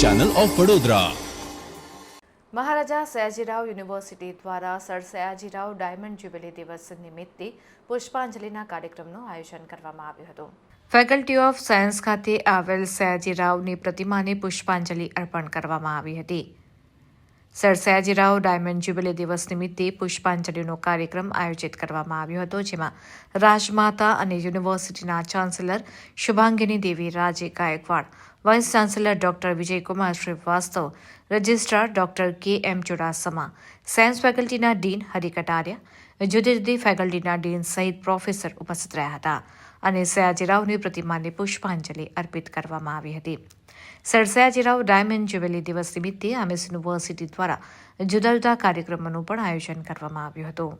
Channel of Vadodara Maharaja Sayajirao university દ્વારા sir Sayajirao diamond jubilee દિવસ નિમિત્તે પુષ્પાંજલિના કાર્યક્રમનું આયોજન કરવામાં આવ્યું હતું. ફેકલ્ટી ઓફ સાયન્સ ખાતે આવેલ સયાજીરાવની પ્રતિમાને પુષ્પાંજલિ અર્પણ કરવામાં આવી હતી. સર સયાજીરાવ ડાયમંડ જ્યુબિલી દિવસ નિમિત્તે પુષ્પાંજલિનો કાર્યક્રમ આયોજિત કરવામાં આવ્યો હતો, જેમાં રાજમાતા અને યુનિવર્સિટીના chancellor Shubhangini Devi Raje Gaekwad vice chancellor doctor Vijaykumar Shrivastava, registrar doctor K M Chudasama, science ફેકલ્ટીના dean Hari Kataria જુદી જુદી ફેકલ્ટીના ડીન સહિત પ્રોફેસર ઉપસ્થિત રહ્યા હતા અને સયાજીરાવની પ્રતિમાને પુષ્પાંજલિ અર્પિત કરવામાં આવી હતી. સર સયાજીરાવ ડાયમંડ જ્યુબિલી દિવસ નિમિત્તે આમિસ યુનિવર્સિટી દ્વારા જુદા જુદા કાર્યક્રમોનું પણ આયોજન કરવામાં આવ્યું હતું.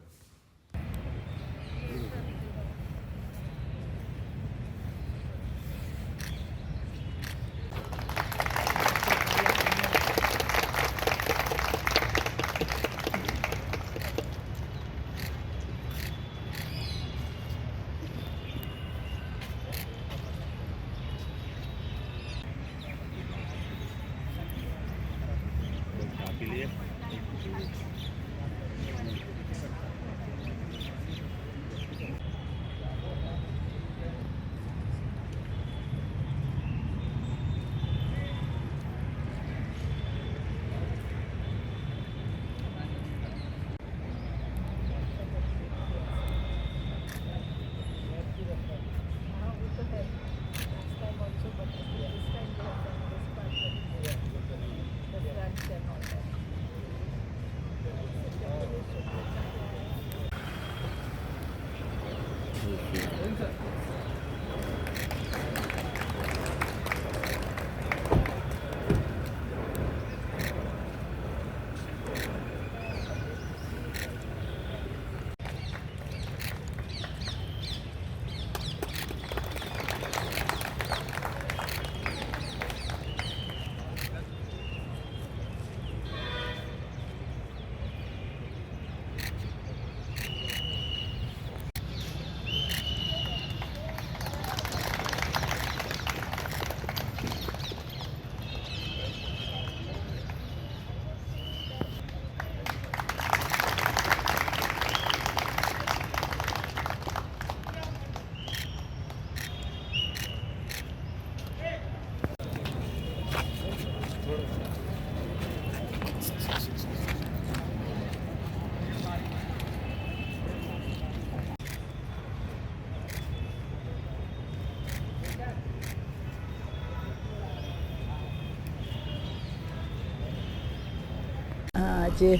આજે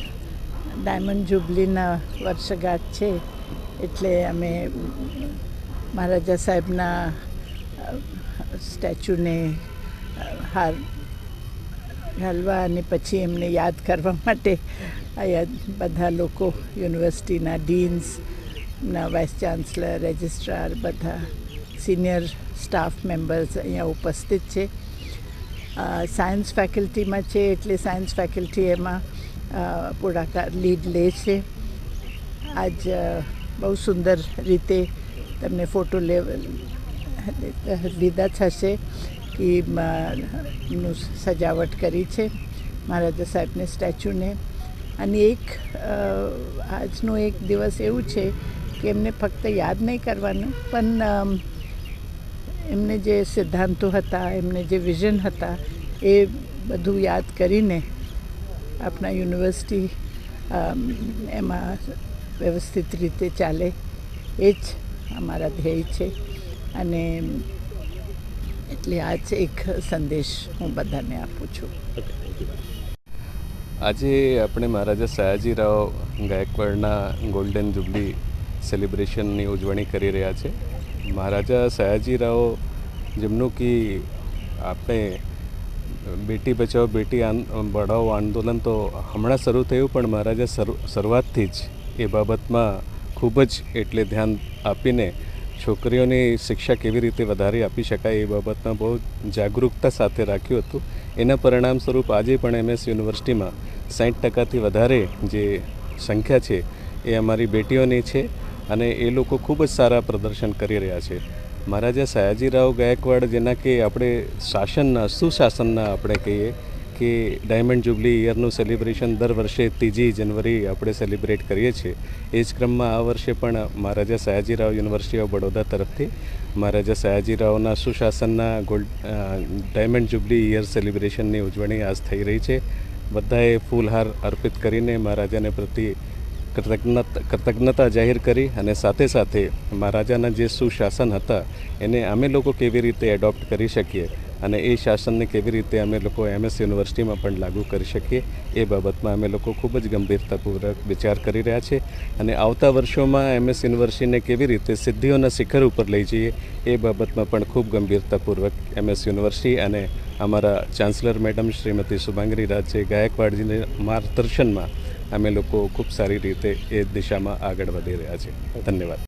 ડાયમંડ જુબલીના વર્ષગાંઠ છે એટલે અમે મહારાજા સાહેબના સ્ટેચ્યુને હાર ઘાલવા અને પછી એમને યાદ કરવા માટે અહીંયા બધા લોકો, યુનિવર્સિટીના ડીન્સ, ના વાઇસ ચાન્સલર, રજિસ્ટ્રાર, બધા સિનિયર સ્ટાફ મેમ્બર્સ અહીંયા ઉપસ્થિત છે. સાયન્સ ફેકલ્ટીમાં છે એટલે સાયન્સ ફેકલ્ટી એમાં અ, લીડ લે છે. આજ બહુ સુંદર રીતે તમને ફોટો લે લીધા થશે કે સજાવટ કરી છે મહારાજા સાહેબને સ્ટેચ્યુને. અને એક આજનો એક દિવસ એવું છે કે એમને ફક્ત યાદ નહીં કરવાનું પણ એમને જે સિદ્ધાંતો હતા એમને જે વિઝન હતા એ બધું યાદ કરીને આપણા યુનિવર્સિટી એમાં વ્યવસ્થિત રીતે ચાલે. એ જ અમારા ધ્યેય છે. અને એટલે આ જ એક સંદેશ હું બધાને આપું છું. આજે આપણે મહારાજા સયાજીરાવ ગાયકવાડના ગોલ્ડન જુબલી સેલિબ્રેશનની ઉજવણી કરી રહ્યા છે. મહારાજા સયાજીરાવ જેમનું કે આપણે બેટી બચાવો, બેટી બઢાઓ આંદોલન તો હમણાં શરૂ થયું, પણ મહારાજા શરૂ, શરૂઆતથી જ એ બાબતમાં ખૂબ જ એટલે ધ્યાન આપીને છોકરીઓની શિક્ષા કેવી રીતે વધારે આપી શકાય એ બાબતમાં બહુ જાગૃતતા સાથે રાખ્યું હતું. એના પરિણામ સ્વરૂપ આજે પણ એમએસ યુનિવર્સિટીમાં સાઠ ટકાથી વધારે જે સંખ્યા છે એ અમારી બેટીઓની છે અને એ લોકો ખૂબ જ સારા પ્રદર્શન કરી રહ્યા છે. મહારાજા સયાજીરાવ ગાયકવાડ, જેના કે આપણે શાસનના, સુશાસનના આપણે કહીએ કે ડાયમંડ જુબલી યરનું સેલિબ્રેશન દર વર્ષે ત્રીજી જનવરી આપણે સેલિબ્રેટ કરીએ છીએ. એ જ ક્રમમાં આ વર્ષે પણ મહારાજા સયાજીરાવ યુનિવર્સિટી ઓફ બડોદા તરફથી મહારાજા સયાજીરાવના સુશાસનના ગોલ્ડ ડાયમંડ જુબલી યર સેલિબ્રેશનની ઉજવણી આજ થઈ રહી છે. બધાએ ફૂલહાર અર્પિત કરીને મહારાજાને પ્રત્યે કૃતજ્ઞતા જાહેર કરી અને સાથે સાથે મહારાજાના જે સુશાસન હતા, એને અમે લોકો કેવી રીતે એડોપ્ટ કરી શકીએ? અને એ શાસનને કેવી રીતે અમે લોકો એમએસ યુનિવર્સિટીમાં પણ લાગુ કરી શકીએ, એ બાબતમાં અમે લોકો ખૂબ જ ગંભીરતાપૂર્વક વિચાર કરી રહ્યા છે. અને આવતા વર્ષોમાં એમએસ યુનિવર્સિટીને કેવી રીતે સિદ્ધિઓના શિખર ઉપર લઈ જઈએ, એ બાબતમાં પણ ખૂબ ગંભીરતાપૂર્વક એમએસ યુનિવર્સિટી અને અમારા ચાન્સલર મેડમ શ્રીમતી શુભાંગરી રાજે ગાયકવાડજીને માર્ગદર્શનમાં અમે લોકો ખૂબ સારી રીતે એ દિશામાં આગળ વધી રહ્યા છે. ધન્યવાદ.